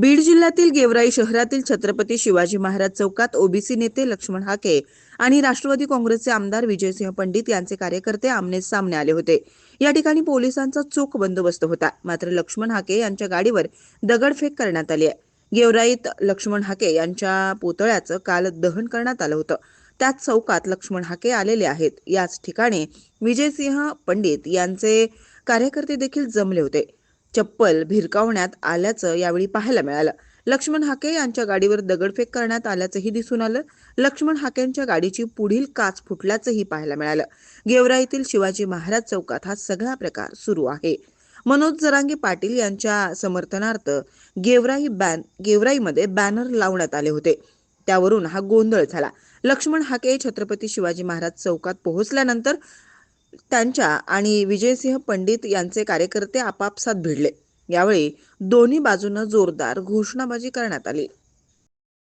बीड जिल्ह्यातील गेवराई शहरातील छत्रपती शिवाजी महाराज चौकात ओबीसी नेते लक्ष्मण हाके आणि राष्ट्रवादी काँग्रेसचे आमदार विजयसिंह पंडित यांचे कार्यकर्ते आमने सामने आले होते. या ठिकाणी पोलिसांचा चोख बंदोबस्त होता. मात्र लक्ष्मण हाके यांच्या गाडीवर दगडफेक करण्यात आली आहे. गेवराईत लक्ष्मण हाके यांच्या पुतळ्याचं काल दहन करण्यात आलं होतं. त्याच चौकात लक्ष्मण हाके आलेले आहेत. याच ठिकाणी विजयसिंह पंडित यांचे कार्यकर्ते देखील जमले होते. चप्पल भिरकावण्यात आल्याचं यावेळी पाहायला मिळालं. लक्ष्मण हाके यांच्या गाडीवर दगडफेक करण्यात आल्याचंही दिसून आलं. लक्ष्मण हाकेंच्या गाडीची पुढील काच फुटल्याचंही पाहायला मिळालं. गेवराईतील शिवाजी महाराज चौकात हा सगळा प्रकार सुरू आहे. मनोज जरांगे पाटील यांच्या समर्थनार्थ गेवराई बॅन गेवराईमध्ये बॅनर लावण्यात आले होते. त्यावरून हा गोंधळ झाला. लक्ष्मण हाके छत्रपती शिवाजी महाराज चौकात पोहोचल्यानंतर त्यांच्या आणि विजयसिंह पंडित यांचे कार्यकर्ते आपापसात भिडले. यावेळी दोन्ही बाजूनं जोरदार घोषणाबाजी करण्यात आली.